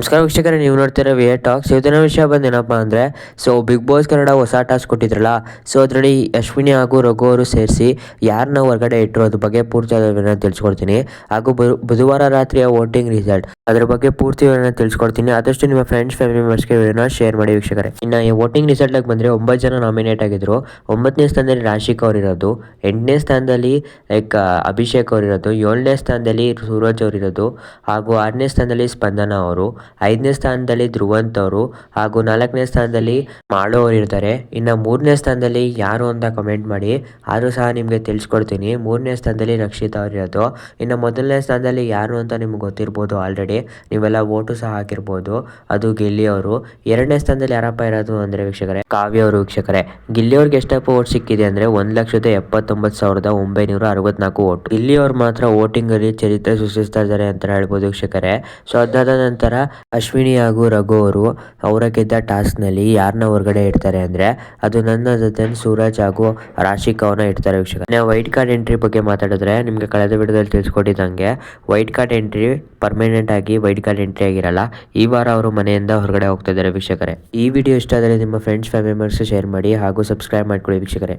ನಮಸ್ಕಾರ ವೀಕ್ಷಕರೇ, ನೀವು ನೋಡ್ತಿರೋ ವಿ ಟಾಕ್ಸ್. ಇವತ್ತಿನ ವಿಷಯ ಬಂದೇನಪ್ಪ ಅಂದರೆ, ಸೊ ಬಿಗ್ ಬಾಸ್ ಕನ್ನಡ ಹೊಸ ಟಾಸ್ಕ್ ಕೊಟ್ಟಿದ್ರಲ್ಲ, ಸೊ ಅದರಲ್ಲಿ ಅಶ್ವಿನಿ ಹಾಗೂ ರಘು ಅವರು ಸೇರಿಸಿ ಯಾರನ್ನ ಹೊರಗಡೆ ಇಟ್ಟರು ಅದ್ರ ಬಗ್ಗೆ ಪೂರ್ತಿ ವಿವರನ ತಿಳಿಸ್ಕೊಡ್ತೀನಿ. ಹಾಗೂ ಬುಧವಾರ ರಾತ್ರಿಯ ವೋಟಿಂಗ್ ರಿಸಲ್ಟ್, ಅದ್ರ ಬಗ್ಗೆ ಪೂರ್ತಿ ವಿವರನ ತಿಳಿಸ್ಕೊಡ್ತೀನಿ. ಆದಷ್ಟು ನಿಮ್ಮ ಫ್ರೆಂಡ್ಸ್, ಫ್ಯಾಮಿಲಿ ಮೆಂಬರ್ಸ್ಗೆ ವಿವರನ ಶೇರ್ ಮಾಡಿ ವೀಕ್ಷಕರೇ. ಇನ್ನು ಈ ವೋಟಿಂಗ್ ರಿಸಲ್ಟಾಗಿ ಬಂದರೆ ಒಂಬತ್ತು ಜನ ನಾಮಿನೇಟ್ ಆಗಿದ್ರು. ಒಂಬತ್ತನೇ ಸ್ಥಾನದಲ್ಲಿ ರಾಶಿಕ್ ಅವರಿರೋದು ಎಂಟನೇ ಸ್ಥಾನದಲ್ಲಿ ಲೈಕ್ ಅಭಿಷೇಕ್ ಅವರಿರೋದು ಏಳನೇ ಸ್ಥಾನದಲ್ಲಿ ಸೂರಜ್ ಅವರಿರೋದು ಹಾಗೂ ಆರನೇ ಸ್ಥಾನದಲ್ಲಿ ಸ್ಪಂದನ ಅವರು. ಐದನೇ ಸ್ಥಾನದಲ್ಲಿ ಧ್ರುವಂತವರು ಹಾಗೂ ನಾಲ್ಕನೇ ಸ್ಥಾನದಲ್ಲಿ ಅವರು ಇರ್ತಾರೆ. ಇನ್ನು ಮೂರನೇ ಸ್ಥಾನದಲ್ಲಿ ಯಾರು ಅಂತ ಕಮೆಂಟ್ ಮಾಡಿ, ಆದರೂ ಸಹ ನಿಮಗೆ ತಿಳಿಸ್ಕೊಡ್ತೀನಿ. ಮೂರನೇ ಸ್ಥಾನದಲ್ಲಿ ರಕ್ಷಿತ್ ಅವ್ರು ಇರೋದು. ಇನ್ನು ಮೊದಲನೇ ಸ್ಥಾನದಲ್ಲಿ ಯಾರು ಅಂತ ನಿಮ್ಗೆ ಗೊತ್ತಿರ್ಬೋದು ಆಲ್ರೆಡಿ ನೀವೆಲ್ಲ ಓಟು ಸಹ ಹಾಕಿರ್ಬೋದು. ಅದು ಗಿಲ್ಲಿ ಅವರು. ಎರಡನೇ ಸ್ಥಾನದಲ್ಲಿ ಯಾರಪ್ಪ ಇರೋದು ಅಂದರೆ ವೀಕ್ಷಕರೇ, ಕಾವ್ಯ ಅವರು ವೀಕ್ಷಕರೇ. ಗಿಲ್ಲಿ ಅವ್ರಿಗೆ ಎಷ್ಟಪ್ಪ ಓಟ್ ಸಿಕ್ಕಿದೆ ಅಂದರೆ ಒಂದು ಲಕ್ಷದ ಎಪ್ಪತ್ತೊಂಬತ್ತು ಸಾವಿರದ ಒಂಬೈನೂರ ಅರವತ್ನಾಲ್ಕು ಓಟ್ ಅವ್ರು ಮಾತ್ರ ವೋಟಿಂಗಲ್ಲಿ ಚರಿತ್ರೆ ಸೃಷ್ಟಿಸ್ತಾ ಇದ್ದಾರೆ ಅಂತ ಹೇಳ್ಬೋದು ವೀಕ್ಷಕರೇ. ಸೊ ಅದಾದ ನಂತರ ಅಶ್ವಿನಿ ಹಾಗೂ ರಘು ಅವರು ಅವರ ಗೆದ್ದ ಟಾಸ್ಕ್ನಲ್ಲಿ ಯಾರನ್ನ ಹೊರಗಡೆ ಇಡ್ತಾರೆ ಅಂದರೆ ಅದು ನನ್ನ ಜೊತೆ ಸೂರಜ್ ಹಾಗೂ ರಾಶಿಕ್ ಅವನ್ನ ಇಡ್ತಾರೆ ವೀಕ್ಷಕ ವೈಟ್ ಕಾರ್ಡ್ ಎಂಟ್ರಿ ಬಗ್ಗೆ ಮಾತಾಡಿದ್ರೆ ನಿಮಗೆ ಕಳೆದ ವಿಡಿಯೋದಲ್ಲಿ ತಿಳಿಸ್ಕೊಟ್ಟಿದ್ದಂಗೆ ವೈಟ್ ಕಾರ್ಡ್ ಎಂಟ್ರಿ ಪರ್ಮನೆಂಟ್ ಆಗಿ ವೈಟ್ ಕಾರ್ಡ್ ಎಂಟ್ರಿ ಆಗಿರಲ್ಲ, ಈ ವಾರ ಅವರು ಮನೆಯಿಂದ ಹೊರಗಡೆ ಹೋಗ್ತಾ ಇದ್ದಾರೆ ವೀಕ್ಷಕರೇ. ಈ ವಿಡಿಯೋ ಇಷ್ಟ ಆದರೆ ನಿಮ್ಮ ಫ್ರೆಂಡ್ಸ್ ಫ್ಯಾಮಿಲಿ ಮೆಂಬರ್ಸ್ ಶೇರ್ ಮಾಡಿ ಹಾಗೂ ಸಬ್ಸ್ಕ್ರೈಬ್ ಮಾಡ್ಕೊಳ್ಳಿ ವೀಕ್ಷಕರೇ.